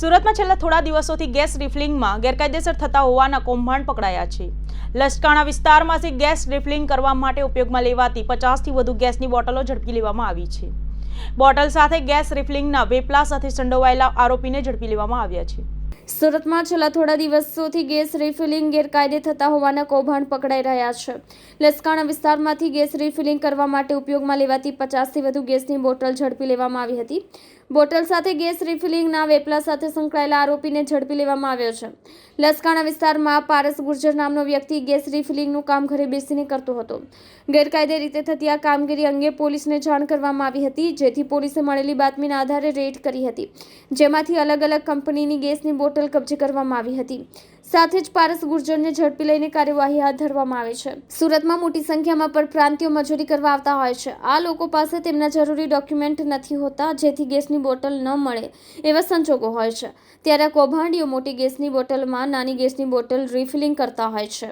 સુરતમાં છેલ્લા થોડા દિવસોથી ગેસ રિફિલિંગમાં ગેરકાયદેસર થતા હોવાના કૌભાંડ પકડાયા છે. લસકાણા વિસ્તારમાંથી ગેસ રિફિલિંગ કરવા માટે ઉપયોગમાં લેવાતી પચાસથી વધુ ગેસની બોટલો ઝડપી લેવામાં આવી છે. બોટલ સાથે ગેસ રિફિલિંગના વેપલા સાથે સંડોવાયેલા આરોપીને ઝડપી લેવામાં આવ્યા છે. સુરતમાં છેલ્લા થોડા દિવસોથી ગેસ રિફિલિંગ ગેરકાયદે થતા હોવાના કૌભાંડ પકડાઈ રહ્યા છે. લસકાણા વિસ્તારમાંથી ગેસ રિફિલિંગ કરવા માટે ઉપયોગમાં લેવાતી પચાસથી વધુ ગેસની બોટલ ઝડપી લેવામાં આવી હતી. બોટલ સાથે ગેસ રિફિલિંગના વેપલા સાથે સંકળાયેલા આરોપીને ઝડપી લેવામાં આવ્યો છે. લસકાણા વિસ્તારમાં પારસ ગુર્જર નામનો વ્યક્તિ ગેસ રિફિલિંગનું કામ ઘરે બેસીને કરતો હતો. ગેરકાયદે રીતે થતી આ કામગીરી અંગે પોલીસને જાણ કરવામાં આવી હતી, જેથી પોલીસે મળેલી બાતમીના આધારે રેડ કરી હતી. જેમાંથી અલગ અલગ કંપનીની ગેસની બોટલ કબજે કરવામાં આવી હતી. સાથે જ પારસ ગુર્જરને ઝડપી લઈને કાર્યવાહી હાથ ધરવામાં આવી છે. સુરતમાં મોટી સંખ્યામાં પરપ્રાંતિયો મજૂરી કરવા આવતા હોય છે. આ લોકો પાસે તેમના જરૂરી ડોક્યુમેન્ટ નથી હોતા, જેથી ગેસની બોટલ ન મળે એવા સંજોગો હોય છે. ત્યારે કૌભાંડીઓ મોટી ગેસની બોટલમાં નાની ગેસની બોટલ રિફિલિંગ કરતા હોય છે.